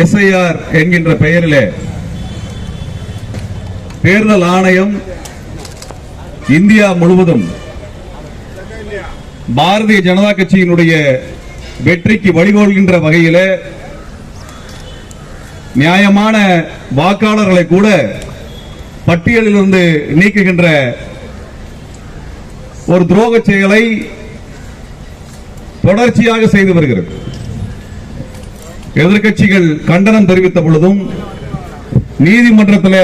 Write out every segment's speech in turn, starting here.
SIR என்கின்ற பெயரிலே தேர்தல் ஆணையம் இந்தியா முழுவதும் பாரதிய ஜனதா கட்சியினுடைய வெற்றிக்கு வழிகோல்கின்ற வகையிலே நியாயமான வாக்காளர்களை கூட பட்டியலிலிருந்து நீக்குகின்ற ஒரு துரோக செயலை தொடர்ச்சியாக செய்து வருகிறது. எதிர்கட்சிகள் கண்டனம் தெரிவித்த பொழுதும் நீதிமன்றத்தில்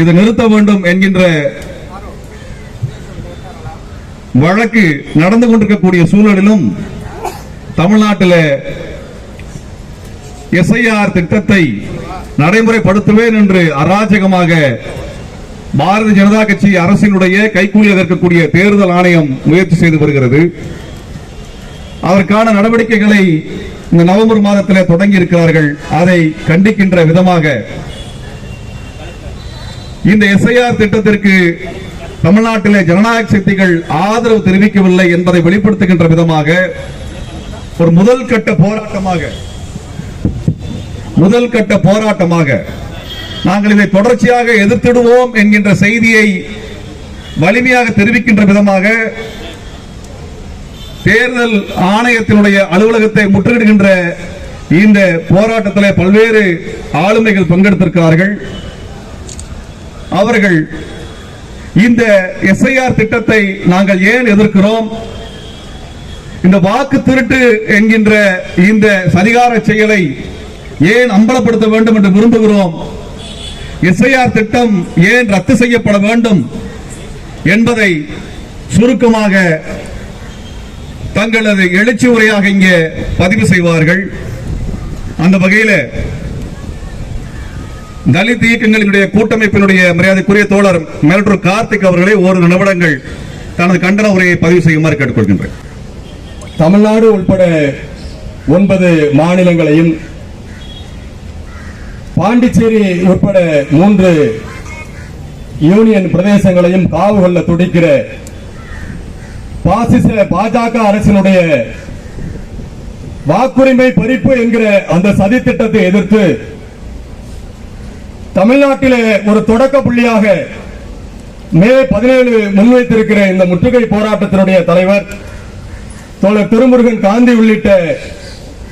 இது நிறுத்த வேண்டும் என்கின்ற வழக்கு நடந்து கொண்டிருக்கக்கூடிய சூழலிலும் தமிழ்நாட்டில் எஸ்ஐஆர் திட்டத்தை நடைமுறைப்படுத்துவேன் என்று அராஜகமாக பாரதிய ஜனதா கட்சி அரசினுடைய கைக்கூலியாக இருக்கக்கூடிய தேர்தல் ஆணையம் முயற்சி செய்து வருகிறது. அதற்கான நடவடிக்கைகளை இந்த நவம்பர் மாதத்தில் தொடங்கி இருக்கிறார்கள். அதை கண்டிக்கின்ற விதமாக இந்த எஸ்ஐஆர் திட்டத்திற்கு தமிழ்நாட்டிலே ஜனநாயக சக்திகள் ஆதரவு தெரிவிக்கவில்லை என்பதை வெளிப்படுத்துகின்ற விதமாக ஒரு முதல் கட்ட போராட்டமாக முதல் கட்ட போராட்டமாக நாங்கள் இதை தொடர்ச்சியாக எதிர்த்திடுவோம் என்கின்ற செய்தியை வலிமையாக தெரிவிக்கின்ற விதமாக தேர்தல் ஆணையத்தினுடைய அலுவலகத்தை முற்றுகிடுகின்ற இந்த போராட்டத்தில் பல்வேறு ஆளுமைகள் பங்கெடுத்திருக்கிறார்கள். அவர்கள் இந்த எஸ்ஐஆர் திட்டத்தை நாங்கள் ஏன் எதிர்க்கிறோம்? இந்த வாக்கு திருட்டு என்கின்ற இந்த சதிகார செயலை ஏன் அம்பலப்படுத்த வேண்டும் என்று விரும்புகிறோம்? எஸ்ஐஆர் திட்டம் ஏன் ரத்து செய்யப்பட வேண்டும் என்பதை சுருக்கமாக தங்களது எழுச்சி உரையாக இங்கே பதிவு செய்வார்கள். அந்த வகையில் தலித் இயக்கங்களினுடைய கூட்டமைப்பினுடைய மரியாதைக்குரிய தோழர் மேலூர் கார்த்திக் அவர்களை ஒரு நிமிடங்கள் தனது கண்டன உரையை பதிவு செய்யுமாறு கேட்டுக்கொள்கின்றேன். தமிழ்நாடு உட்பட ஒன்பது மாநிலங்களையும் பாண்டிச்சேரி உட்பட மூன்று யூனியன் பிரதேசங்களையும் காவு கொள்ள துடிக்கிற பாசிச பாஜக அரசினுடைய வாக்குரிமை பறிப்பு என்கிற அந்த சதி திட்டத்தை எதிர்த்து தமிழ்நாட்டிலே ஒரு தொடக்க புள்ளியாக மே பதினேழு முன்வைத்திருக்கிற இந்த முற்றுகை போராட்டத்தினுடைய தலைவர் தோழர் திருமுருகன் காந்தி உள்ளிட்ட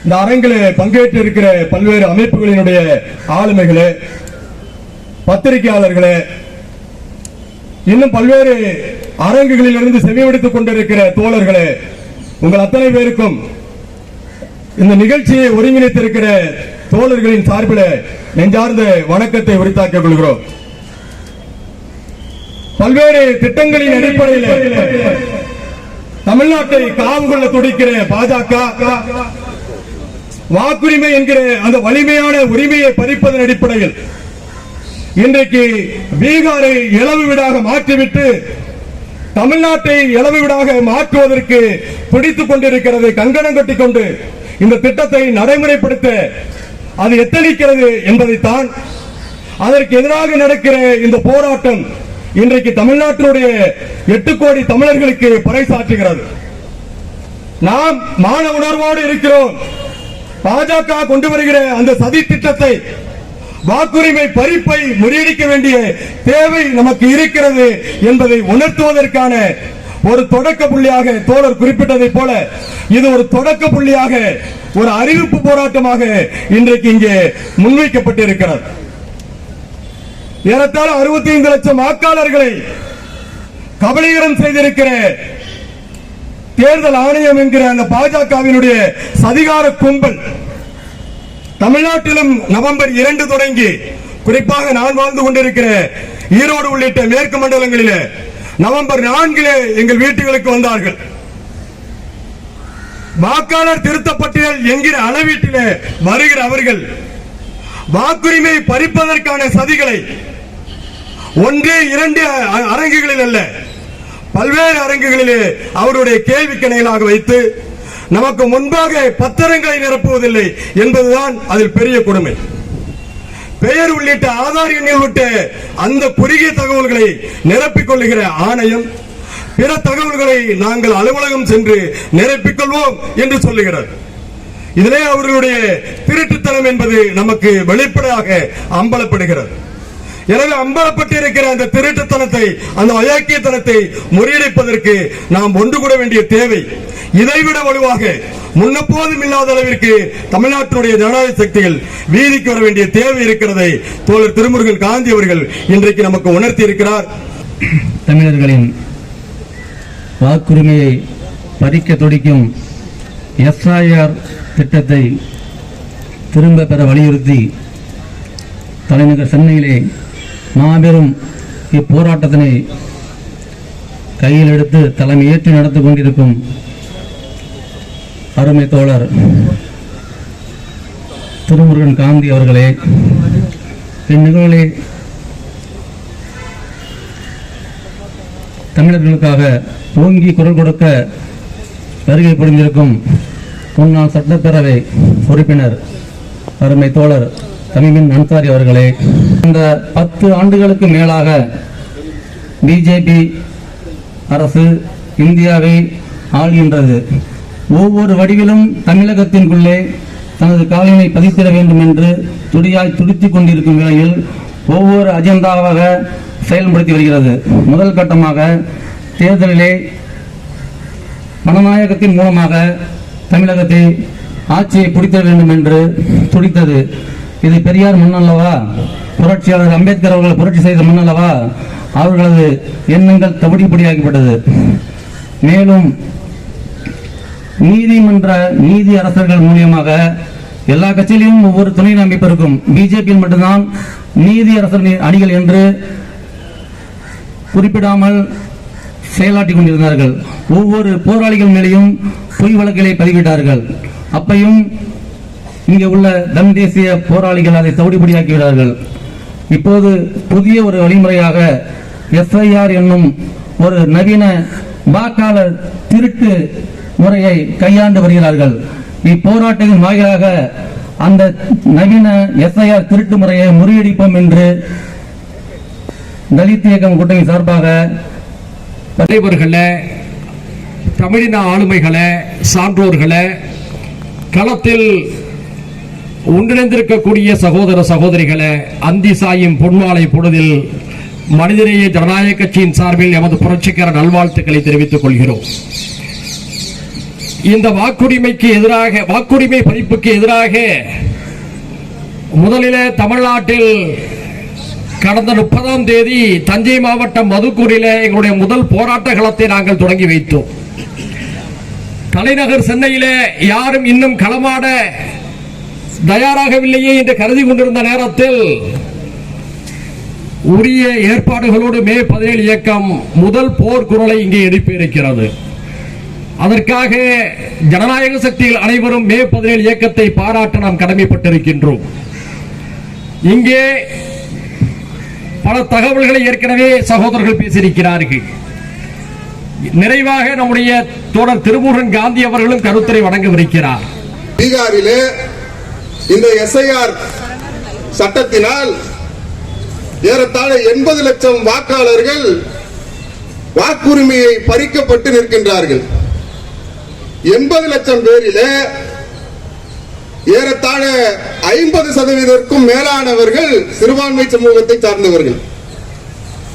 இந்த அரங்கிலே பங்கேற்று இருக்கிற பல்வேறு அமைப்புகளினுடைய ஆளுமைகளே பத்திரிகையாளர்களே இன்னும் பல்வேறு அரங்குகளில் இருந்து செவிவெடுத்துக் கொண்டிருக்கிற தோழர்களே உங்கள் அத்தனை பேருக்கும் இந்த நிகழ்ச்சியை ஒருங்கிணைத்திருக்கிற தோழர்களின் சார்பில் நெஞ்சார்ந்த வணக்கத்தை உரித்தாக்கிக் கொள்கிறோம். பல்வேறு திட்டங்களின் அடிப்படையில் தமிழ்நாட்டை காவு கொள்ள துடிக்கிற பாஜக வாக்குரிமை என்கிற அந்த வலிமையான உரிமையை பறிப்பதன் அடிப்படையில் இன்றைக்கு பீகாரை இளவு வீடாக மாற்றிவிட்டு தமிழ்நாட்டை இளவு வீடாக மாற்றுவதற்கு பிடித்துக் கொண்டிருக்கிறது கங்கணம் கட்டி கொண்டு இந்த திட்டத்தை நடைமுறைப்படுத்த அது எத்தளிக்கிறது என்பதைத்தான் அதற்கு எதிராக நடக்கிற இந்த போராட்டம் இன்றைக்கு தமிழ்நாட்டினுடைய எட்டு கோடி தமிழர்களுக்கு பறைசாற்றுகிறது. நாம் மான உணர்வோடு இருக்கிறோம். பாஜக கொண்டு வருகிற அந்த சதி திட்டத்தை வாக்குரிமை பறிப்பை முறியடிக்க வேண்டிய தேவை நமக்கு இருக்கிறது என்பதை உணர்த்துவதற்கான ஒரு தொடக்க புள்ளியாக தோழர் குறிப்பிட்டதை போல இது ஒரு தொடக்க புள்ளியாக ஒரு அறிவிப்பு போராட்டமாக இன்றைக்கு இங்கே முன்வைக்கப்பட்டிருக்கிறது. ஏறத்தாழ அறுபத்தி ஐந்து லட்சம் வாக்காளர்களை கபலீகரம் செய்திருக்கிற தேர்தல் ஆணையம் என்கிற அந்த பாஜகவினுடைய சதிகார கும்பல் தமிழ்நாட்டிலும் நவம்பர் இரண்டு தொடங்கி குறிப்பாக நான் வாழ்ந்து கொண்டிருக்கிற ஈரோடு உள்ளிட்ட மேற்கு மண்டலங்களிலே நவம்பர் நான்கிலே எங்கள் வீட்டுகளுக்கு வந்தார்கள். வாக்காளர் திருத்தப்பட்டியல் என்கிற அளவீட்டிலே வருகிற அவர்கள் வாக்குரிமை பறிப்பதற்கான சதிகளை ஒன்று இரண்டு அ- அரங்குகளில் அல்ல பல்வேறு அரங்குகளிலே அவருடைய கேள்விக்கணைகளாக வைத்து நமக்கு முன்பாக பத்திரங்களை நிரப்புவதில்லை என்பதுதான் அதில் பெரிய கொடுமை. பெயர் உள்ளிட்ட ஆதார் எண்ணில் விட்ட அந்த குறுகிய தகவல்களை நிரப்பிக் கொள்ளுகிற ஆணையம் பிற தகவல்களை நாங்கள் அலுவலகம் சென்று நிரப்பிக் கொள்வோம் என்று சொல்லுகிறார் இதிலே அவர்களுடைய திருட்டுத்தனம் என்பது நமக்கு வெளிப்படையாக அம்பலப்படுகிறது. எனவே அம்பலப்பட்டிருக்கிற அந்த திருட்டுத்தனத்தை அந்த அயோக்கியத்தனத்தை முறியடிப்பதற்கு நாம் ஒன்று கூட வேண்டிய தேவை. இதைவிட வலுவாக முன்னப்போதும் இல்லாத அளவிற்கு தமிழ்நாட்டினுடைய ஜனநாயக சக்திகள் வீதிக்கு வர வேண்டிய தேவை இருக்கிறதை தோழர் திருமுருகன் காந்தி அவர்கள் இன்றைக்கு நமக்கு உணர்த்தி இருக்கிறார் தமிழர்களின் வாக்குரிமையை பறிக்க துடிக்கும் எஸ்ஐஆர் திட்டத்தை திரும்ப பெற வலியுறுத்தி தலைநகர் சென்னையிலே மாபெரும் இப்போராட்டத்தினை கையில் எடுத்து தலைமையேற்று நடத்தி கொண்டிருக்கும் அருமை தோழர் திருமுருகன் காந்தி அவர்களே இந்நிகழ்வுகளை தமிழர்களுக்காக ஓங்கி குரல் கொடுக்க வருகை புரிந்திருக்கும் முன்னாள் சட்டப்பேரவை உறுப்பினர் அருமை தோழர் தமிமின் அன்சாரி அவர்களே கடந்த பத்து ஆண்டுகளுக்கு மேலாக பிஜேபி அரசு இந்தியாவை ஆள்கின்றது. ஒவ்வொரு வடிவிலும் தமிழகத்திற்குள்ளே தனது காலினை பதித்திட வேண்டும் என்று துடியாய் துடித்து கொண்டிருக்கும் வேளையில் ஒவ்வொரு அஜெண்டாவாக செயல்படுத்தி வருகிறது. முதல் கட்டமாக தேர்தலிலே மனநாயகத்தின் மூலமாக தமிழகத்தை ஆட்சியை பிடித்த வேண்டும் என்று துடித்தது. இது பெரியார் முன்னல்லவா? புரட்சியாளர் அம்பேத்கர் அவர்கள் புரட்சி செய்த முன்னல்லவா அவர்களது எண்ணங்கள் தவிடிப்படியாகிவிட்டது மேலும் நீதிமன்ற நீதி அரசர்கள் மூலியமாக எல்லா கட்சியிலும் ஒவ்வொரு துணை அமைப்பு இருக்கும் பிஜேபியில் மட்டும்தான் நீதி அரசர் அணிகள் என்று குறிப்பிடாமல் செயலாற்றி கொண்டிருந்தார்கள். ஒவ்வொரு போராளிகள் மேலேயும் பொய் வழக்குகளை பதிவிட்டார்கள். அப்பையும் இங்கே உள்ள தம் தேசிய போராளிகள் அதை தவிடுபடியாக்கி விடார்கள் இப்போது புதிய ஒரு வழிமுறையாக எஸ்ஐஆர் என்னும் ஒரு நவீன வாக்காளர் திருட்டு முறையை கையாண்டு வருகிறார்கள். இப்போராட்டத்தின் வாயிலாக அந்த நவீன எஸ்ஐஆர் திருட்டு முறையை முறியடிப்போம் என்று தலித் இயக்கம் கூட்டணி சார்பாக தலைவர்களை தமிழின ஆளுமைகளை சான்றோர்களை களத்தில் ஒன்றிணைந்திருக்கக்கூடிய சகோதர சகோதரிகளை அந்தி சாயும் பொன்மாலை பொழுதில் மனிதநேய ஜனநாயக கட்சியின் சார்பில் எமது புரட்சிகர நல்வாழ்த்துக்களை தெரிவித்துக் கொள்கிறோம். இந்த வாக்குரிமைக்கு எதிராக வாக்குரிமை பறிப்புக்கு எதிராக முதலில் தமிழ்நாட்டில் கடந்த முப்பதாம் தேதி தஞ்சை மாவட்டம் மதுக்கூரில் எங்களுடைய முதல் போராட்ட களத்தை நாங்கள் தொடங்கி வைத்தோம். தலைநகர் சென்னையில் யாரும் இன்னும் களமாட தயாராகவில்லையே என்று கருதி கொண்டிருந்த நேரத்தில் உரிய ஏற்பாடுகளோடு மே பதினேழு இயக்கம் முதல் போர்க்குரலை இங்கே எழுப்பியிருக்கிறது. அதற்காக ஜனநாயக சக்தியில் அனைவரும் மே பதினேழு இயக்கத்தை பாராட்ட நாம் கடமைப்பட்டிருக்கின்றோம். இங்கே பல தகவல்களை ஏற்கனவே சகோதரர்கள் பேசியிருக்கிறார்கள். நிறைவாக நம்முடைய தோழர் திருமுருகன் காந்தி அவர்களும் கருத்துரை வழங்கவிருக்கிறார். பீகாரிலே இந்த எஸ்ஐஆர் சட்டத்தினால் ஏறத்தாழ எண்பது லட்சம் வாக்காளர்கள் வாக்குரிமையை பறிக்கப்பட்டு நிற்கின்றார்கள். எண்பது லட்சம் பேரில ஏறத்தாழ ஐம்பது சதவீதத்திற்கும் மேலானவர்கள் சிறுபான்மை சமூகத்தை சார்ந்தவர்கள்.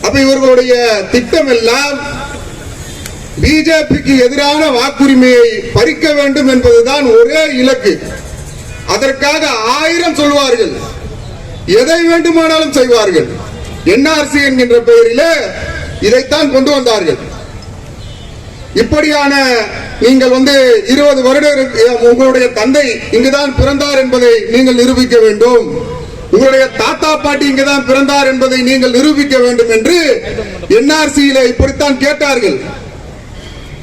அப்ப இவர்களுடைய திட்டம் எல்லாம் பிஜேபிக்கு எதிரான வாக்குரிமையை பறிக்க வேண்டும் என்பதுதான் ஒரே இலக்கு. அதற்காக ஆயிரம் சொல்வார்கள். எதை வேண்டுமானாலும் செய்வார்கள். என்ஆர்சி என்கின்ற பெயரிலே இதைத்தான் கொண்டு வந்தார்கள். இப்படியான நீங்கள் வந்து இருபது வருட உங்களுடைய தந்தை இங்குதான் பிறந்தார் என்பதை நீங்கள் நிரூபிக்க வேண்டும். உங்களுடைய தாத்தா பாட்டி இங்குதான் பிறந்தார் என்பதை நீங்கள் நிரூபிக்க வேண்டும் என்று என்ஆர்சியில இப்படித்தான் கேட்டார்கள்.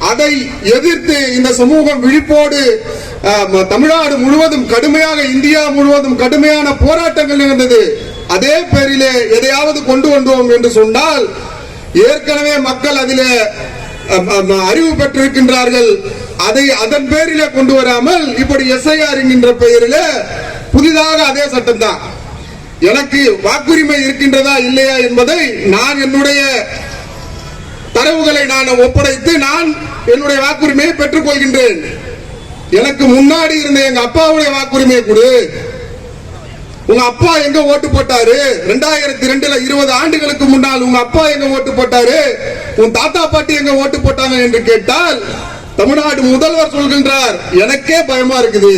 அதை எதிர்த்து இந்த சமூகம் விழிப்போடு தமிழ்நாடு முழுவதும் கடுமையாக இந்தியா முழுவதும் கடுமையான போராட்டங்கள் நடந்தது அதே பேரிலே எதையாவது கொண்டு வந்தோம் என்று சொன்னால் ஏற்கனவே மக்கள் அதிலே அறிவு பெற்றிருக்கின்றார்கள். அதை அதன் பேரிலே கொண்டு வராமல் இப்படி எஸ்ஐஆர் என்கின்ற பெயரிலே புதிதாக அதே சட்டம் தான் எனக்கு வாக்குரிமை இருக்கின்றதா இல்லையா என்பதை நான் என்னுடைய தரவுகளை நான் ஒப்படைத்து நான் என்னுடைய வாக்குரிமையை பெற்றுக் கொள்கின்றேன் எனக்கு முன்னாடி இருந்த எங்க அப்பாவுடைய வாக்குரிமையை கொடு. உங்க அப்பா எங்க ஓட்டு போட்டாரு? ரெண்டாயிரத்தி ரெண்டுல இருபது ஆண்டுகளுக்கு முன்னால் உங்க அப்பா எங்க ஓட்டு போட்டாரு? உன் தாத்தா பாட்டி எங்க ஓட்டு போட்டாங்க என்று கேட்டால் தமிழ்நாடு முதல்வர் சொல்கின்றார் எனக்கே பயமா இருக்குது.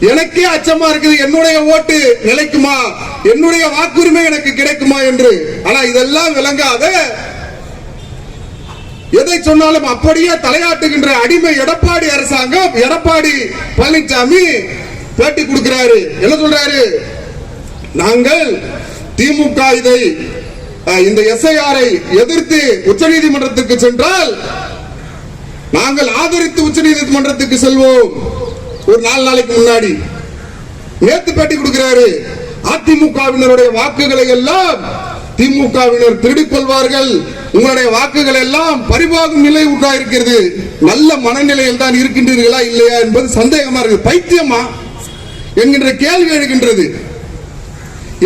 எனக்கே அச்சமா இருக்குது. என்னுடைய ஓட்டு நிலைக்குமா? என்னுடைய வாக்குரிமை எனக்கு கிடைக்குமா? என்று. ஆனா இதெல்லாம் விளங்காத எதை சொன்னாலும் அப்படியே தலையாட்டுகின்ற அடிமை எடப்பாடி அரசாங்கம் எடப்பாடி பழனிசாமி பேட்டி கொடுக்கிறாரு. என்ன சொல்றாரு? நாங்கள் திமுக இதை இந்த எஸ்ஐஆரை எதிர்த்து உச்சநீதிமன்றத்துக்கு சென்றால் நாங்கள் ஆதரித்து உச்சநீதிமன்றத்துக்கு செல்வோம். ஒரு நாலு நாளைக்கு முன்னாடி. நேத்து பேட்டி கொடுக்கிறாரு. அதிமுகவினருடைய வாக்குகளை எல்லாம் திமுகவினர் திருடிக் கொள்வார்கள். உங்களுடைய வாக்குகள் எல்லாம் பரிபாகும் நிலை உண்டாயிருக்கிறது. நல்ல மனநிலையில் தான் இருக்கின்றீர்களா இல்லையா என்பது சந்தேகமா இருக்கு பைத்தியமா? என்கின்ற கேள்வி எழுகின்றது.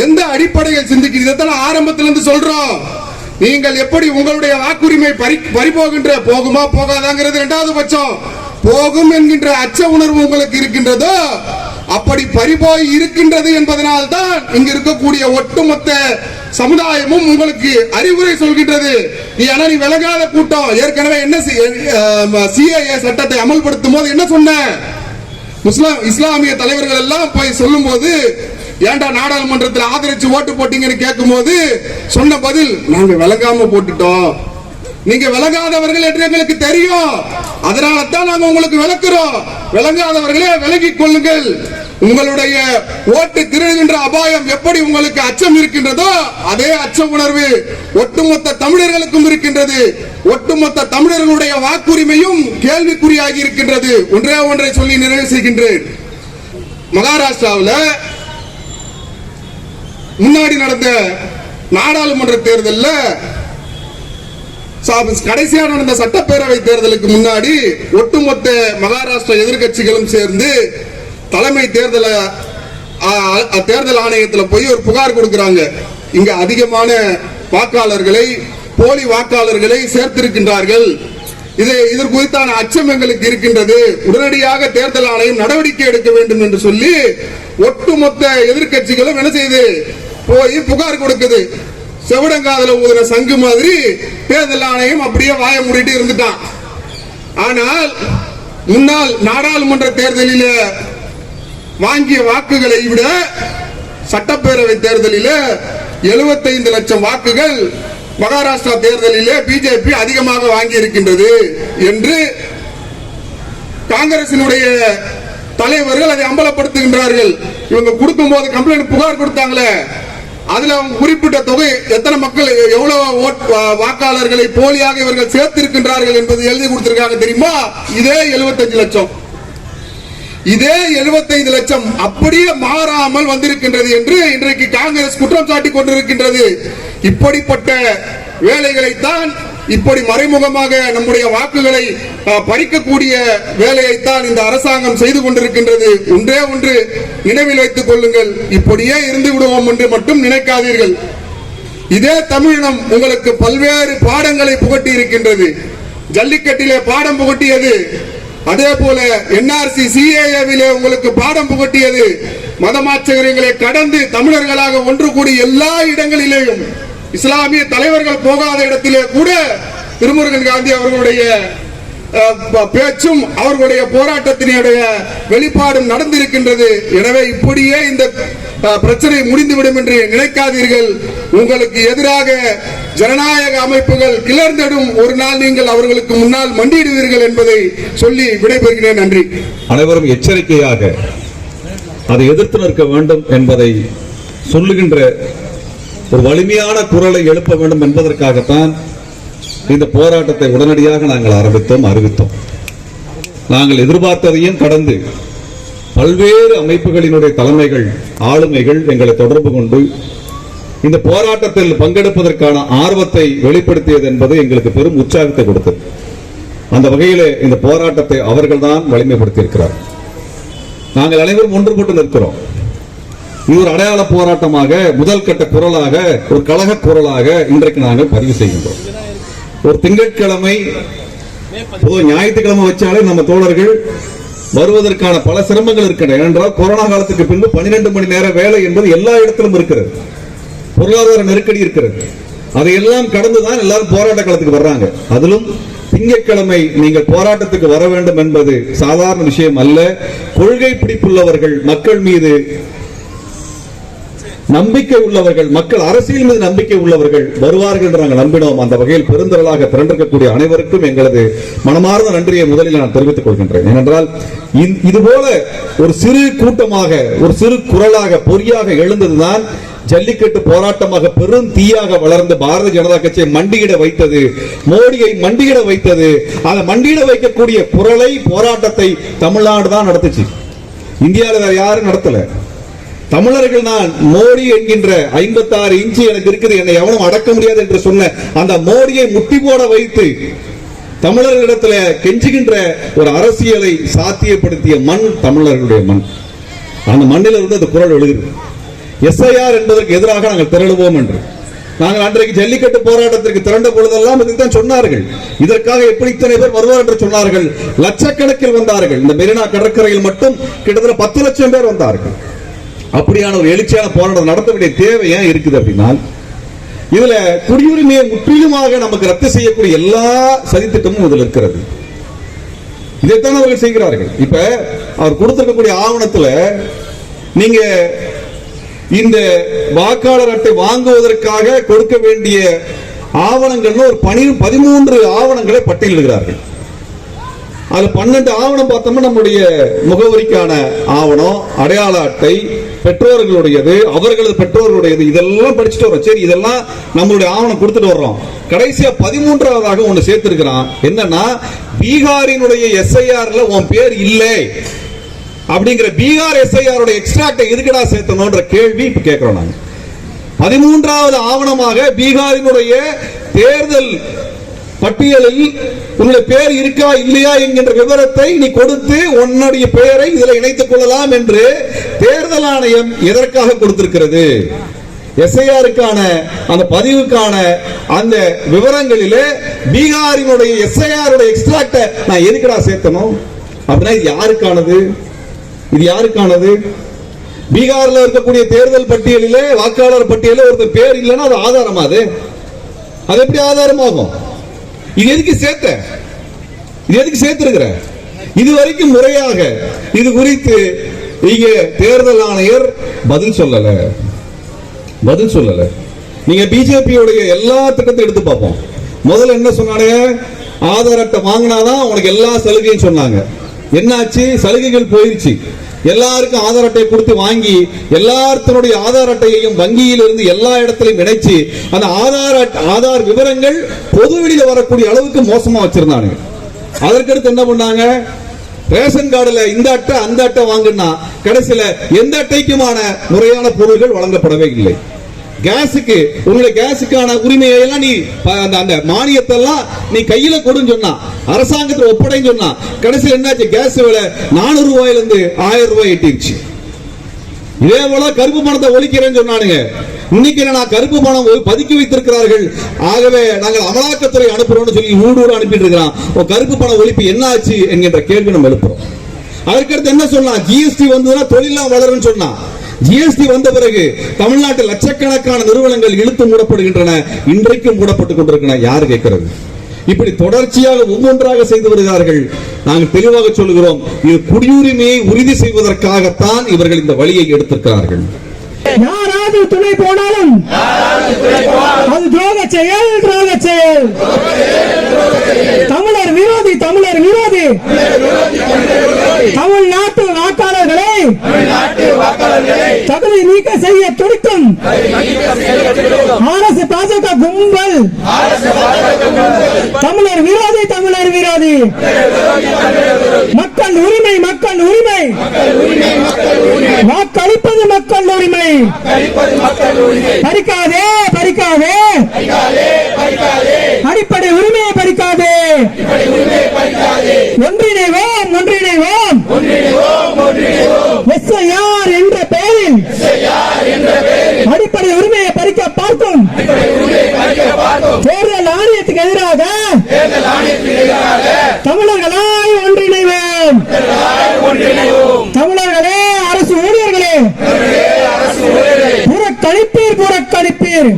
எந்த அடிப்படையில் சிந்திக்கிறீங்க ஆரம்பத்திலிருந்து சொல்றோம். நீங்கள் எப்படி உங்களுடைய வாக்குரிமை பறி பறிபோகின்ற போகுமா போகாதாங்கிறது இரண்டாவது பட்சம். போகும் என்கின்ற அச்ச உணர்வு உங்களுக்கு இருக்கின்றதோ அப்படி பறிபோய் இருக்கின்றது என்பதனால் தான் இங்க இருக்கக்கூடிய ஒட்டுமொத்த சமுதாயமும் உங்களுக்கு அறிவுரை சொல்கின்றது. நீ ஆனா நீ விலகாத கூட்டம். ஏற்கனவே என்ன சிஏஏ சட்டத்தை அமல்படுத்தும் போது என்ன சொன்ன? முஸ்லாம் இஸ்லாமிய தலைவர்கள் எல்லாம் போய் சொல்லும் போது ஏன்டா நாடாளுமன்றத்தில் ஆதரிச்சு ஓட்டு போட்டீங்கன்னு கேட்கும் போது சொன்ன பதில் நாங்க விலகாம போட்டுட்டோம். நீங்க விலகாதவர்கள் என்று எங்களுக்கு தெரியும். அதனால தான் நாங்க உங்களுக்கு விளக்குறோம். விளங்காதவர்களே விலகிக் கொள்ளுங்கள். உங்களுடைய ஓட்டு திருடுகின்ற அபாயம் எப்படி உங்களுக்கு அச்சம் இருக்கின்றதோ அதே அச்ச உணர்வு ஒட்டுமொத்த தமிழர்களுக்கும் இருக்கின்றது. ஒட்டுமொத்த தமிழர்களுடைய வாக்குரிமையும் கேள்விக்குறியாகி இருக்கின்றது. ஒன்றே ஒன்றை சொல்லி நிறைவு செய்கின்றேன். மகாராஷ்டிராவில் முன்னாடி நடந்த நாடாளுமன்ற தேர்தலில் கடைசியாக கடைசியா நடந்த சட்டப்பேரவை தேர்தலுக்கு முன்னாடி ஒட்டுமொத்த மகாராஷ்டிரா எதிர்க்கட்சிகளும் சேர்ந்து தலைமை தேர்தல தேர்தல் ஆணையத்தில் போய் ஒரு புகார் கொடுக்கிறாங்க. இங்க அதிகமான வாக்காளர்களை போலி வாக்காளர்களை சேர்த்திருக்கின்றார்கள். இது இதற்கு குறித்தான அச்சம் எங்களுக்கு இருக்கின்றது. உடனடியாக தேர்தல் ஆணையம் நடவடிக்கை எடுக்க வேண்டும் என்று சொல்லி ஒட்டுமொத்த எதிர்க்கட்சிகளும் என்ன செய்து போய் புகார் கொடுக்குது. செவிடங்காதல ஊதுன சங்கு மாதிரி தேர்தல் ஆணையம் அப்படியே வாய மூடிட்டு இருந்துட்டான். ஆனால் முன்னாள் நாடாளுமன்ற தேர்தலில் வாங்கிய வாக்குகளை விட சட்டப்பேரவை தேர்தலில் 75 லட்சம் வாக்குகள் மகாராஷ்டிரா தேர்தலிலே பிஜேபி அதிகமாக வாங்கி இருக்கின்றது என்று காங்கிரசினுடைய தலைவர்கள் அதை அம்பலப்படுத்துகின்றார்கள். இவங்க கொடுக்கும் போது கம்ப்ளைண்ட் புகார் கொடுத்தாங்களே. அதுல அவங்க குறிப்பிட்ட தொகை எத்தனை மக்கள் எவ்வளவு ஓட்- வா- வாக்காளர்களை போலியாக இவர்கள் சேர்த்திருக்கின்றார்கள் என்பது எழுதி கொடுத்திருக்காங்க தெரியுமா? இதே 75 லட்சம். இதே 75 லட்சம் அப்படியே மாறாமல் வந்திருக்கின்றது என்று இன்றைக்கு காங்கிரஸ் குற்றம் சாட்டி கொண்டிருக்கின்றது. இப்படிப்பட்ட வேலைகளைத்தான் இப்படி மறைமுகமாக நம்முடைய வாக்குகளை பறிக்கக்கூடிய வேலையைத்தான் இந்த அரசாங்கம் செய்து கொண்டிருக்கின்றது. ஒன்றே ஒன்று நினைவில் வைத்துக் கொள்ளுங்கள். இப்படியே இருந்து விடுவோம் என்று மட்டும் நினைக்காதீர்கள். இதே தமிழினம் உங்களுக்கு பல்வேறு பாடங்களை புகட்டி இருக்கின்றது ஜல்லிக்கட்டிலே பாடம் புகட்டியது. அதே போல என்ஆர்சி சிஏஏவிலே உங்களுக்கு பாடம் புகட்டியது. மதமாச்சகரங்களை கடந்து தமிழர்களாக ஒன்று கூடி எல்லா இடங்களிலேயும் இஸ்லாமிய தலைவர்கள் போகாத இடத்திலே கூட திருமுருகன் காந்தி அவர்களுடைய பேச்சும் அவர்களுடைய போராட்டத்தினுடைய வெளிப்பாடும் நடந்திருக்கின்றது. எனவே இப்படியே இந்த பிரச்சனை முடிந்துவிடும் என்று நினைக்காதீர்கள். உங்களுக்கு எதிராக ஜனநாயக அமைப்புகள் கிளர்ந்தடும் ஒரு நாள் நீங்கள் அவர்களுக்கு முன்னால் மண்டியிடுவீர்கள் என்பதை சொல்லி விடைபெறுகிறேன். நன்றி. அனைவரும் எச்சரிக்கையாக அதை எதிர்த்து நிற்க வேண்டும் என்பதை சொல்லுகின்ற ஒரு வலிமையான குரலை எழுப்ப வேண்டும் என்பதற்காகத்தான் இந்த போராட்டத்தை உடனடியாக நாங்கள் ஆரம்பித்தோம் அறிவித்தோம். நாங்கள் எதிர்பார்த்ததையும் கடந்து பல்வேறு அமைப்புகளினுடைய தலைமைகள் ஆளுமைகள் எங்களை தொடர்பு கொண்டு இந்த போராட்டத்தில் பங்கெடுப்பதற்கான ஆர்வத்தை வெளிப்படுத்தியது என்பது எங்களுக்கு பெரும் உற்சாகத்தை கொடுத்தது. அந்த வகையில் இந்த போராட்டத்தை அவர்கள்தான் வலிமைப்படுத்தியிருக்கிறார். நாங்கள் அனைவரும் ஒன்றுபட்டு நிற்கிறோம். இது ஒரு அடையாள போராட்டமாக முதல் கட்ட குரலாக ஒரு கழக குரலாக இன்றைக்கு நாங்கள் பதிவு செய்கின்றோம். ஒரு திங்கட்கிழமை ஞாயிற்றுக்கிழமை வச்சாலே நம்ம தோழர்கள் வருவதற்கான பல சிரமங்கள் இருக்கின்றன. ஏனென்றால் கொரோனா காலத்துக்கு பின்பு 12 மணி நேர வேலை என்பது எல்லா இடத்திலும் இருக்கிறது. பொருளாதார நெருக்கடி இருக்கிறது. அதையெல்லாம் கடந்துதான் எல்லாரும் போராட்ட காலத்துக்கு வர்றாங்க. அதிலும் திங்கட்கிழமை நீங்கள் போராட்டத்துக்கு வர வேண்டும் என்பது சாதாரண விஷயம் அல்ல. கொள்கை பிடிப்புள்ளவர்கள் மக்கள் மீது நம்பிக்கை உள்ளவர்கள் மக்கள் அரசியல் மீது நம்பிக்கை உள்ளவர்கள் வருவார்கள் என்று நாங்கள் நம்பினோம். அந்த வகையில் பெருந்திரளாக திரண்டிருக்கக்கூடிய அனைவருக்கும் எங்களது மனமார்ந்த நன்றியை முதலில் நான் தெரிவித்துக் கொள்கின்றேன். ஏனென்றால் இது இதுபோல ஒரு சிறு கூட்டமாக ஒரு சிறு குரலாக பொறியாக எழுந்ததுதான் ஜல்லிக்கட்டு போராட்டமாக பெரும் தீயாக வளர்ந்து பாரதிய ஜனதா கட்சியை மண்டியிட வைத்தது மோடியை மண்டியிட வைத்தது. அதை மண்டியிட வைக்கக்கூடிய குரலை போராட்டத்தை தமிழ்நாடு தான் நடத்துச்சு. இந்தியாவில் வேற யாரும் நடத்தல. தமிழர்கள் தான் மோடி என்கின்ற 56 இன்ச்சு எனக்கு இருக்குது. என்னை எவனும் அடக்க முடியாது என்று சொன்ன அந்த மோடியை முட்டி போட வைத்து தமிழர்களிடத்துல கெஞ்சுகின்ற ஒரு அரசியலை சாத்தியப்படுத்திய மண் தமிழர்களுடைய மண். அந்த மண்ணில் இருந்து அந்த குரல் எழுகிறது. எஸ்ஐஆர் என்பதற்கு எதிராக நாங்கள் திரளுவோம் என்று. நாங்கள் அன்றைக்கு ஜல்லிக்கட்டு போராட்டத்திற்கு திரண்ட பொழுதெல்லாம் இதைத்தான் சொன்னார்கள். இதற்காக எப்படி இத்தனை பேர் வருவார் என்று சொன்னார்கள். லட்சக்கணக்கில் வந்தார்கள். இந்த மெரினா கடற்கரையில் மட்டும் கிட்டத்தட்ட பத்து லட்சம் பேர் வந்தார்கள். அப்படியான ஒரு எழுச்சியான போராட்டம் நடத்த வேண்டிய தேவை ஏன் இருக்குது அப்படின்னா இதுல குடியுரிமையை முற்றிலுமாக நமக்கு ரத்து செய்யக்கூடிய எல்லா சதித்திட்டமும் இதில் இருக்கிறது. இதைத்தான் அவர்கள் செய்கிறார்கள். இப்ப அவர் கொடுத்திருக்கக்கூடிய ஆவணத்துல நீங்க இந்த வாக்காளர் அட்டை வாங்குவதற்காக கொடுக்க வேண்டிய ஆவணங்கள்னு ஒரு பனி பதிமூன்று ஆவணங்களை பட்டியலிடுகிறார்கள். அதுல பன்னெண்டு ஆவணம் பார்த்தோம்னா நம்முடைய முகவரிக்கான ஆவணம் அடையாள அட்டை பெற்றோர்களுடையது அவர்களது பெற்றோர்களுடையது இதெல்லாம் படிச்சுட்டு வரோம் சரி இதெல்லாம் நம்மளுடைய ஆவணம் கொடுத்துட்டு வர்றோம். கடைசியா பதிமூன்றாவதாக ஒண்ணு சேர்த்திருக்கிறான். என்னன்னா பீகாரினுடைய எஸ்ஐஆர்ல உன் பேர் இல்லை. அப்படிங்கிற பீகார் எஸ்ஐஆரோட எக்ஸ்ட்ராக்டை எதுக்கடா சேர்த்தணும்ன்ற கேள்வி இப்ப கேட்கிறோம் நாங்க. பதிமூன்றாவது ஆவணமாக பீகாரினுடைய தேர்தல் பட்டியலில் உன்னுடைய பேர் இருக்கா இல்லையா என்கின்ற விவரத்தை நீ கொடுத்து உன்னுடைய பெயரை இதில் இணைத்துக் கொள்ளலாம் என்று தேர்தல் ஆணையம் எதற்காக கொடுத்திருக்கிறது? எஸ்ஐஆருக்கான அந்த பதிவுக்கான அந்த விவரங்களிலே பீகாரினுடைய எஸ்ஐஆருடைய எக்ஸ்ட்ராக்டை நான் எதுக்கடா சேர்த்தணும்? அப்படின்னா இது யாருக்கானது? இது யாருக்கானது? பீகார்ல இருக்கக்கூடிய தேர்தல் பட்டியலிலே வாக்காளர் பட்டியலில் ஒருத்தர் பேர் இல்லைன்னா அது ஆதாரமா அது? அது எப்படி ஆதாரமாகும்? இது எதுக்கு சேர்த்த? இது எதுக்கு சேர்த்திருக்கிற? இது வரைக்கும் முறையாக இது குறித்து இங்க தேர்தல் ஆணையர் பதில் சொல்லல. பதில் சொல்லல. நீங்க பிஜேபியோடைய எல்லா திட்டத்தையும் எடுத்து பார்ப்போம். முதல்ல என்ன சொன்னானே? ஆதார் அட்டை வாங்கினாதான் உனக்கு எல்லா சலுகையும் சொன்னாங்க. என்னாச்சு? சலுகைகள் போயிருச்சு. எல்லாருக்கும் ஆதார் அட்டையை கொடுத்து வாங்கி எல்லாத்தினுடைய ஆதார் அட்டையையும் வங்கியில் இருந்து எல்லா இடத்திலையும் இணைச்சு அந்த ஆதார் ஆதார் விவரங்கள் பொது வெளியில வரக்கூடிய அளவுக்கு மோசமா வச்சிருந்தானுங்க. அதற்கடுத்து என்ன பண்ணாங்க? ரேஷன் கார்டுல இந்த அட்டை அந்த அட்டை வாங்கினா கடைசியில எந்த அட்டைக்குமான முறையான பொருள்கள் வழங்கப்படவே இல்லை. கேஸுக்கு உங்களுடைய கேஸுக்கான உரிமையை எல்லாம் நீ அந்த அந்த மானியத்தை எல்லாம் நீ கையில கொடுன்னு சொன்னா அரசாங்கத்தில் ஒப்படைன்னு சொன்னா கடைசியில் என்னாச்சு? கேஸ் விலை நானூறு ரூபாயில இருந்து ஆயிரம் ரூபாய் எட்டிருச்சு. இதே போல கருப்பு பணத்தை ஒழிக்கிறேன்னு சொன்னானுங்க. இன்னைக்கு நான் கருப்பு பணம் பதுக்கி வைத்திருக்கிறார்கள்? ஆகவே நாங்கள் அமலாக்கத்துறை அனுப்புறோம்னு சொல்லி ஊடு அனுப்பிட்டு இருக்கிறான். உன் கருப்பு பண ஒழிப்பு என்ன ஆச்சு என்கின்ற கேள்வி நம்ம எழுப்புறோம். அதற்கடுத்து என்ன சொன்னா ஜிஎஸ்டி வந்ததுன்னா தொழிலாம் வளரும்னு சொன்னா ஜிஎஸ்டி வந்த பிறகு தமிழ்நாட்டில் லட்சக்கணக்கான நிறுவனங்கள் இழுத்து மூடப்படுகின்றன இன்றைக்கும் மூடப்பட்டுக் கொண்டிருக்கின்றன. யார் கேட்கிறது? இப்படி தொடர்ச்சியாக ஒவ்வொன்றாக செய்து வருகிறார்கள். நாங்கள் தெளிவாக சொல்லுகிறோம் இது குடியுரிமையை உறுதி செய்வதற்காகத்தான் இவர்கள் இந்த வழியை எடுத்திருக்கிறார்கள். யாராவது துணை போனாலும் அது துரோக செயல் துரோக செயல். தமிழர் விரோதி தமிழர் விரோதி. தமிழ்நாட்டு வாக்காளர்களை தகுதி நீக்க செய்ய துடிக்கும். அரசு பாஜக கும்பல். தமிழர் விரோதி தமிழர் விரோதி. மக்கள் உரிமை மக்கள் உரிமை. வாக்களிப்பது மக்கள் உரிமை. பறிக்காதே பறிக்காதே. அடிப்படை உரிமையை பறிக்காதே. ஒன்றிணைவோம் ஒன்றிணைவோம். ஒன்றிணைவோம் என்ற அடிப்படை உரிமையை பறிக்க பார்க்கும். தேர்தல் ஆணையத்துக்கு எதிராக தமிழர்களாய் ஒன்றிணைவோம். தமிழர்களே அரசு ஊழியர்களே. புறக்கணிப்பீர் புறக்கணிப்பீர்.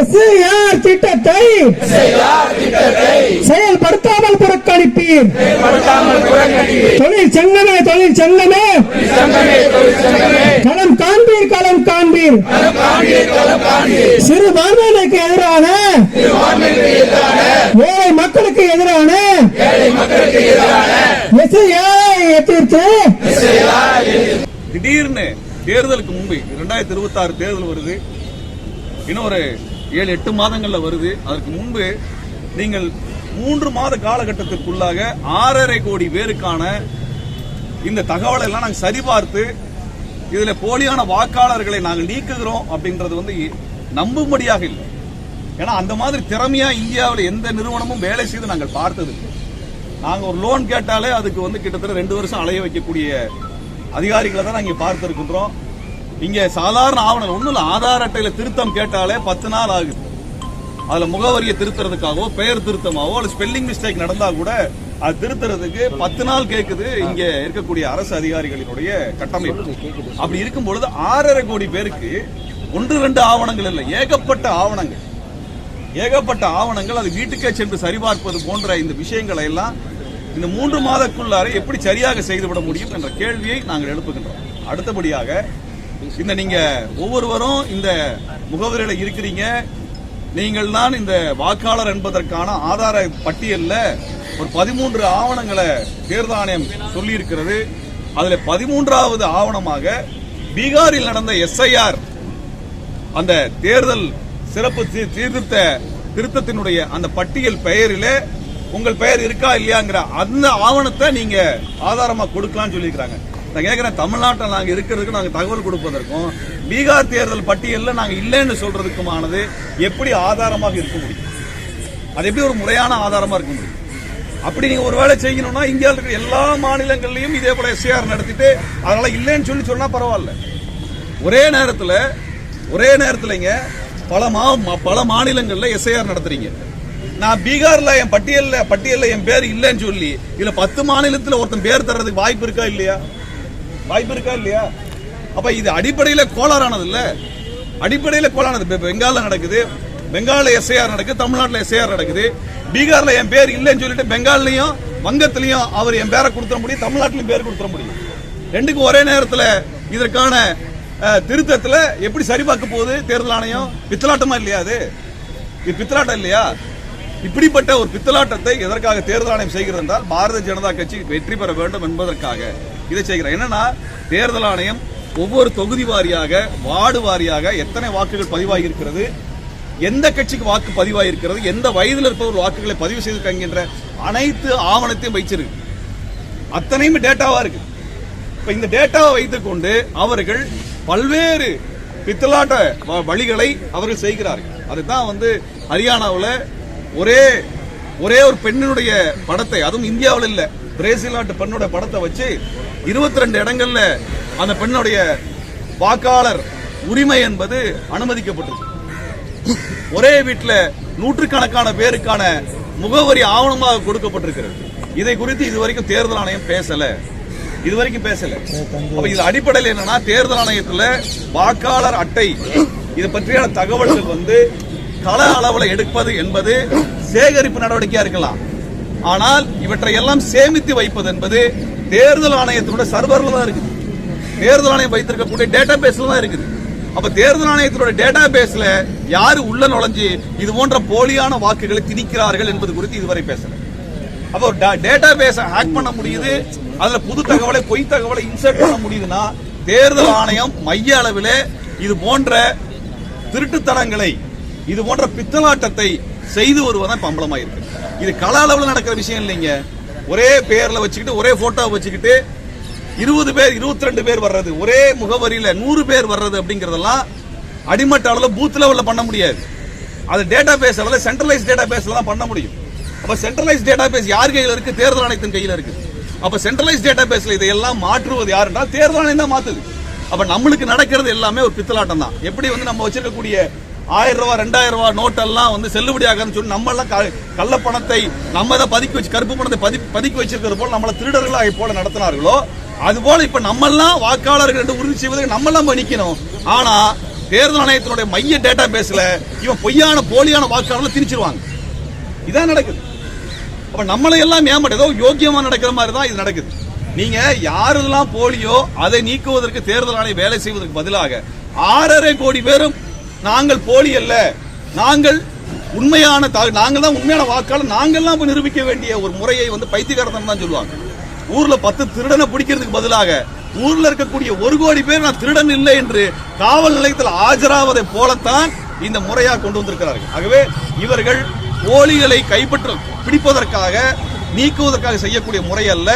எஸ்ஐஆர் திட்டத்தை செயல்படுத்தாமல் புறக்கணிப்பீர். தொழில் சங்கமே தொழில் களம் காண்பீர். சிறுபான்மையினருக்கு எதிரான ஏழை மக்களுக்கு எதிரான எதிர்த்து திடீர்னு தேர்தலுக்கு முன்பு இரண்டாயிரத்தி இருபத்தி ஆறு தேர்தல் வருது. இன்னும் ஒரு ஏழு எட்டு மாதங்கள்ல வருது. அதற்கு முன்பு நீங்கள் மூன்று மாத காலகட்டத்திற்குள்ளாக ஆறரை கோடி பேருக்கான இந்த தகவலை எல்லாம் நாங்கள் சரிபார்த்து இதுல போலியான வாக்காளர்களை நாங்கள் நீக்குகிறோம் அப்படின்றது வந்து நம்பும்படியாக இல்லை. ஏன்னா அந்த மாதிரி திறமையா இந்தியாவில் எந்த நிறுவனமும் வேலை செய்து நாங்கள் பார்த்தது நாங்க ஒரு லோன் கேட்டாலே அதுக்கு வந்து கிட்டத்தட்ட ரெண்டு வருஷம் அலைய வைக்கக்கூடிய அதிகாரிகளை தான் நாங்கள் பார்த்திருக்கின்றோம். இங்க சாதாரண ஆவணம் ஒண்ணும் இல்லை ஆதார் அட்டையில திருத்தம் கேட்டாலே பத்து நாள் ஆகுது. அதுல முகவரியை திருத்துறதுக்காகவோ பெயர் திருத்தமாகவோ அல்லது ஸ்பெல்லிங் மிஸ்டேக் நடந்தா கூட அது திருத்துறதுக்கு பத்து நாள் கேக்குது. இங்க இருக்கக்கூடிய அரசு அதிகாரிகளினுடைய கட்டமைப்பு. அப்படி இருக்கும் பொழுது ஆறரை கோடி பேருக்கு ஒன்று ரெண்டு ஆவணங்கள் இல்லை. ஏகப்பட்ட ஆவணங்கள். ஏகப்பட்ட ஆவணங்கள். அது வீட்டுக்கே சென்று சரிபார்ப்பது போன்ற இந்த விஷயங்களை எல்லாம் இந்த மூன்று மாதக்குள்ளார எப்படி சரியாக செய்துவிட முடியும் என்ற கேள்வியை நாங்கள் எழுப்புகின்றோம். அடுத்தபடியாக இந்த நீங்க ஒவ்வொருவரும் இந்த முகவரியில இருக்கிறீங்க. நீங்கள் தான் இந்த வாக்காளர் என்பதற்கான ஆதார பட்டியல்ல ஒரு பதிமூன்று ஆவணங்களை தேர்தல் ஆணையம் சொல்லி இருக்கிறது அதுல பதிமூன்றாவது ஆவணமாக பீகாரில் நடந்த எஸ்ஐஆர் அந்த தேர்தல் சிறப்பு சீர்திருத்த திருத்தத்தினுடைய அந்த பட்டியல் பெயரிலே உங்கள் பெயர் இருக்கா இல்லையாங்கிற அந்த ஆவணத்தை நீங்க ஆதாரமா கொடுக்கலாம்னு சொல்லியிருக்காங்க நான் கேட்கிறேன் தமிழ்நாட்டில் நாங்கள் இருக்கிறதுக்கு நாங்கள் தகவல் கொடுப்பதற்கும் பீகார் தேர்தல் பட்டியலில் நாங்கள் இல்லைன்னு சொல்றதுக்குமானது எப்படி ஆதாரமாக இருக்க முடியும்? அது எப்படி ஒரு முறையான ஆதாரமாக இருக்க முடியும்? அப்படி நீங்க ஒரு வேலை செய்யணும்னா இந்தியாவில் இருக்கிற எல்லா மாநிலங்கள்லயும் இதே போல எஸ்ஏஆர் நடத்திட்டு அதனால இல்லைன்னு சொல்லி சொன்னா பரவாயில்ல. ஒரே நேரத்தில் ஒரே நேரத்துலங்க பல மா பல மாநிலங்களில் எஸ்ஐஆர் நடத்துறீங்க. நான் பீகாரில் என் பட்டியலில் பட்டியலில் என் பேர் இல்லைன்னு சொல்லி இதில் பத்து மாநிலத்தில் ஒருத்தன் பேர் தர்றதுக்கு வாய்ப்பு இருக்கா இல்லையா? வாய்ப்பு இருக்கா இல்லையா? அப்போ இது அடிப்படையில் கோளாறானது இல்லை அடிப்படையில் கோளானது இப்ப பெங்காலில் நடக்குது. பெங்காலில் எஸ்ஐஆர் நடக்குது தமிழ்நாட்டில் எஸ்ஐஆர் நடக்குது. பீகார்ல என் பேர் இல்லைன்னு சொல்லிட்டு பெங்கால்லையும் வங்கத்திலையும் அவர் என் பேரை கொடுத்துட முடியும் தமிழ்நாட்டிலையும் பேர் கொடுத்துட முடியும். ரெண்டுக்கும் ஒரே நேரத்துல இதற்கான அஹ், திருத்தத்துல எப்படி சரிபார்க்க போகுது? தேர்தல் ஆணையம் பித்தலாட்டமா இல்லையா அது? இது பித்தலாட்டம் இல்லையா? இப்படிப்பட்ட ஒரு பித்தலாட்டத்தை எதற்காக தேர்தல் ஆணையம் செய்கிறது என்றால் பாரதிய ஜனதா கட்சி வெற்றி பெற வேண்டும் என்பதற்காக இதை செய்கிறார். என்னன்னா தேர்தல் ஆணையம் ஒவ்வொரு தொகுதி வாரியாக வார்டு வாரியாக எத்தனை வாக்குகள் பதிவாகி இருக்கிறது எந்த கட்சிக்கு வாக்கு பதிவாயிருக்கிறது எந்த வயதில் இருப்பவர் வாக்குகளை பதிவு செய்திருக்காங்க அனைத்து ஆவணத்தையும் வைச்சிருக்கு அத்தனையுமே டேட்டாவா இருக்கு. இப்ப இந்த டேட்டாவை வைத்துக்கொண்டு அவர்கள் பல்வேறு பித்தலாட்ட வ- வழிகளை அவர்கள் செய்கிறார்கள். அதுதான் வந்து ஹரியானாவில் ஒரே ஒரே ஒரு பெண்ணினுடைய படத்தை அதுவும் இந்தியாவில் இல்லை பிரேசில் நாட்டு பெண்ணோட படத்தை வச்சு இருபத்தி ரெண்டு இடங்கள்ல அந்த பெண்ணுடைய வாக்காளர் உரிமை என்பது அனுமதிக்கப்பட்டிருக்கு. ஒரே வீட்டுல நூற்றுக்கணக்கான பேருக்கான முகவரி ஆவணமாக கொடுக்கப்பட்டிருக்கிறது. இதை குறித்து இதுவரைக்கும் தேர்தல் ஆணையம் பேசல. இதுவரைக்கும் பேசல. அப்ப இது அடிப்படையில் என்னன்னா தேர்தல் ஆணையத்துல வாக்காளர் அட்டை இது பற்றியான தகவல்கள் வந்து கள அளவுல எடுப்பது என்பது சேகரிப்பு நடவடிக்கையா இருக்கலாம். ஆனால் இவற்றை எல்லாம் சேமித்து வைப்பது என்பது தேர்தல் ஆணையத்தினுடைய சர்வர்ல தான் இருக்குது. தேர்தல் ஆணையம் வைத்திருக்கக்கூடிய டேட்டா பேஸ்ல தான் இருக்குது. அப்ப தேர்தல் ஆணையத்தினுடைய டேட்டா பேஸ்ல யாரு உள்ள நுழைஞ்சு இது போன்ற போலியான வாக்குகளை திணிக்கிறார்கள் என்பது குறித்து இதுவரை பேசல. அப்போ டேட்டா பேஸ ஹேக் பண்ண முடியுது அதுல புது தகவலை பொய் தகவலை இன்சர்ட் பண்ண முடியுதுன்னா தேர்தல் ஆணையம் மைய அளவில் இது போன்ற திருட்டுத்தனங்களை இது போன்ற பித்தலாட்டத்தை செய்து வருவதான் பம்பளமா இருக்கு இது கள அளவில் நடக்கிற விஷயம் இல்லைங்க. ஒரே பேர்ல வச்சுக்கிட்டு ஒரே போட்டோ வச்சுக்கிட்டு இருபது பேர் இருபத்தி ரெண்டு பேர் வர்றது. ஒரே முகவரியில நூறு பேர் வர்றது அப்படிங்கறதெல்லாம் அடிமட்ட அளவில் பூத் லெவலில் பண்ண முடியாது. அது டேட்டா பேஸ் அளவில் சென்ட்ரலைஸ் டேட்டா பேஸ்ல தான் பண்ண முடியும். அப்போ சென்ட்ரலைஸ் டேட்டா பேஸ் யார் கையில் இருக்கு? தேர்தல் ஆணையத்தின் கையில இருக்கு. அப்போ சென்ட்ரலைஸ் டேட்டா பேஸ்ல இதையெல்லாம் மாற்றுவது யார் என்றால் தேர்தல் ஆணையம் தான் மாத்துது. அப்ப நம்மளுக்கு நடக்கிறது எல்லாமே ஒரு பித்தலாட்டம் தான். எப்படி வந்து நம்ம வச்சிருக்கக்கூடிய ஆயிரம் ரூபாய் ரெண்டாயிரம் ரூபாய் நோட்டெல்லாம் வந்து செல்லுபடியாகன்னு சொல்லி நம்ம எல்லாம் க- கள்ள பணத்தை நம்ம தான் பதுக்கி வச்சு கருப்பு பணத்தை பதி பதுக்கி வச்சிருக்கிறது போல நம்மளை திருடர்களாக போல நடத்தினார்களோ அதுபோல இப்ப நம்ம எல்லாம் வாக்காளர்கள் என்று உறுதி செய்வதற்கு நம்மெல்லாம் போய் நிக்கணும். ஆனா தேர்தல் ஆணையத்தினுடைய மைய டேட்டா பேஸ்ல இவன் பொய்யான போலியான வாக்காளர்களை திணிச்சிருவாங்க. இதான் நடக்குது. அப்ப நம்மளை எல்லாம் ஏமாற்ற ஏதோ யோக்கியமா நடக்கிற மாதிரி தான் இது நடக்குது. நீங்க யாரெல்லாம் போலியோ அதை நீக்குவதற்கு தேர்தல் ஆணையம் வேலை செய்வதற்கு பதிலாக ஆறரை கோடி பேரும் நாங்கள் போலி அல்ல. நாங்கள் உண்மையான தா- நாங்கள் தான் உண்மையான வாக்காளர். நாங்கள்லாம் போய் நிரூபிக்க வேண்டிய ஒரு முறையை வந்து பைத்தியகாரத்தனம் தான் சொல்லுவாங்க. ஊர்ல பத்து திருடனை பிடிக்கிறதுக்கு பதிலாக ஊர்ல இருக்கக்கூடிய ஒரு கோடி பேர் நான் திருடன் இல்லை என்று காவல் நிலையத்தில் ஆஜராவதை போலத்தான் இந்த முறையா கொண்டு வந்திருக்கிறார்கள். ஆகவே இவர்கள் போலிகளை கைப்பற்ற பிடிப்பதற்காக நீக்குவதற்காக செய்யக்கூடிய முறை அல்ல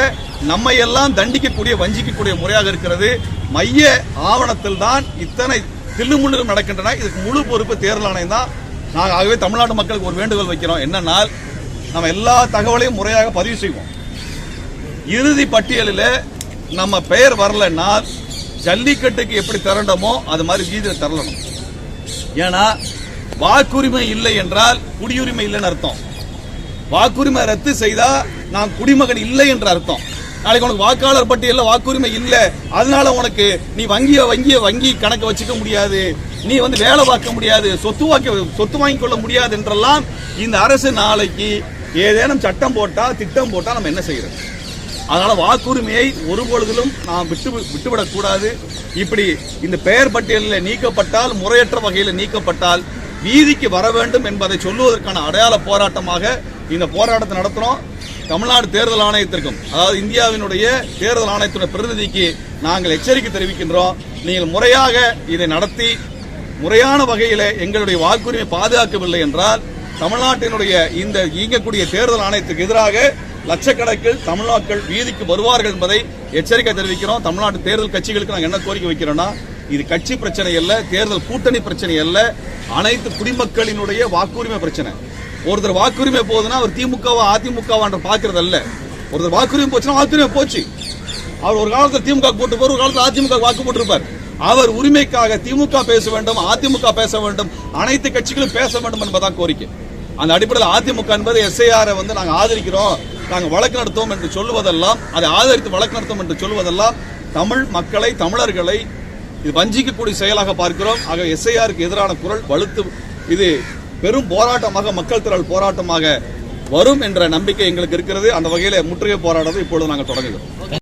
நம்மை எல்லாம் தண்டிக்கக்கூடிய வஞ்சிக்கக்கூடிய முறையாக இருக்கிறது. மைய ஆவணத்தில் தான் இத்தனை தில்லுமுள்ளும் நடக்கின்றன. இதுக்கு முழு பொறுப்பு தேர்தல் ஆணையம் தான். நாங்கள் ஆகவே தமிழ்நாட்டு மக்களுக்கு ஒரு வேண்டுகோள் வைக்கிறோம். என்னன்னால் நம்ம எல்லா தகவலையும் முறையாக பதிவு செய்வோம். இறுதி பட்டியலில் நம்ம பெயர் வரலன்னா ஜல்லிக்கட்டுக்கு எப்படி திரண்டமோ அது மாதிரி வீதியில் திரளணும். ஏன்னா வாக்குரிமை இல்லை என்றால் குடியுரிமை இல்லைன்னு அர்த்தம். வாக்குரிமை ரத்து செய்தால் நான் குடிமகன் இல்லை என்ற அர்த்தம். நாளைக்கு உனக்கு வாக்காளர் பட்டியலில் வாக்குரிமை இல்லை. அதனால உனக்கு நீ வங்கிய வங்கிய வங்கி கணக்கு வச்சுக்க முடியாது. நீ வந்து வேலை பார்க்க முடியாது. சொத்து வாக்க சொத்து வாங்கிக் கொள்ள முடியாது என்றெல்லாம் இந்த அரசு நாளைக்கு ஏதேனும் சட்டம் போட்டால் திட்டம் போட்டால் நம்ம என்ன செய்யறது? அதனால வாக்குரிமையை ஒரு பொழுதிலும் நாம் விட்டு விட்டுவிடக்கூடாது. இப்படி இந்த பெயர் பட்டியலில் நீக்கப்பட்டால் முறையற்ற வகையில் நீக்கப்பட்டால் வீதிக்கு வர வேண்டும் என்பதை சொல்லுவதற்கான அடையாள போராட்டமாக இந்த போராட்டத்தை நடத்துறோம். தமிழ்நாடு தேர்தல் ஆணையத்திற்கும் அதாவது இந்தியாவினுடைய தேர்தல் ஆணையத்துடைய பிரதிநிதிக்கு நாங்கள் எச்சரிக்கை தெரிவிக்கின்றோம். நீங்கள் முறையாக இதை நடத்தி முறையான வகையில் எங்களுடைய வாக்குரிமை பாதுகாக்கவில்லை என்றால் தமிழ்நாட்டினுடைய இந்த இயங்கக்கூடிய தேர்தல் ஆணையத்துக்கு எதிராக லட்சக்கணக்கில் தமிழ்நாட்கள் வீதிக்கு வருவார்கள் என்பதை எச்சரிக்கை தெரிவிக்கிறோம். தமிழ்நாட்டு தேர்தல் கட்சிகளுக்கு நாங்கள் என்ன கோரிக்கை வைக்கிறோம்னா இது கட்சி பிரச்சனை அல்ல தேர்தல் கூட்டணி பிரச்சனை அல்ல அனைத்து குடிமக்களினுடைய வாக்குரிமை பிரச்சனை. ஒருத்தர் வாக்குரிமை போகுதுன்னா அவர் திமுகவா அதிமுகவான்ற பார்க்கறது அல்ல. ஒருத்தர் வாக்குரிமை போச்சுன்னா வாக்குரிமை போச்சு. அவர் ஒரு காலத்தில் திமுக போட்டு போர் ஒரு காலத்தில் அதிமுக வாக்கு போட்டிருப்பார். அவர் உரிமைக்காக திமுக பேச வேண்டும் அதிமுக பேச வேண்டும் அனைத்து கட்சிகளும் பேச வேண்டும் என்பதான் கோரிக்கை. அந்த அடிப்படையில் அதிமுக என்பது எஸ்ஐஆரை வந்து நாங்கள் ஆதரிக்கிறோம் நாங்கள் வழக்கு நடத்துவோம் என்று சொல்லுவதெல்லாம் அதை ஆதரித்து வழக்கு நடத்தும் என்று சொல்லுவதெல்லாம் தமிழ் மக்களை தமிழர்களை இது வஞ்சிக்கக்கூடிய செயலாக பார்க்கிறோம். ஆக எஸ்ஐஆருக்கு எதிரான குரல் வலுத்து இது பெரும் போராட்டமாக மக்கள் திரள் போராட்டமாக வரும் என்ற நம்பிக்கை எங்களுக்கு இருக்கிறது. அந்த வகையில் முற்றுகை போராட்டத்தை இப்பொழுது நாங்கள் தொடங்குகிறோம்.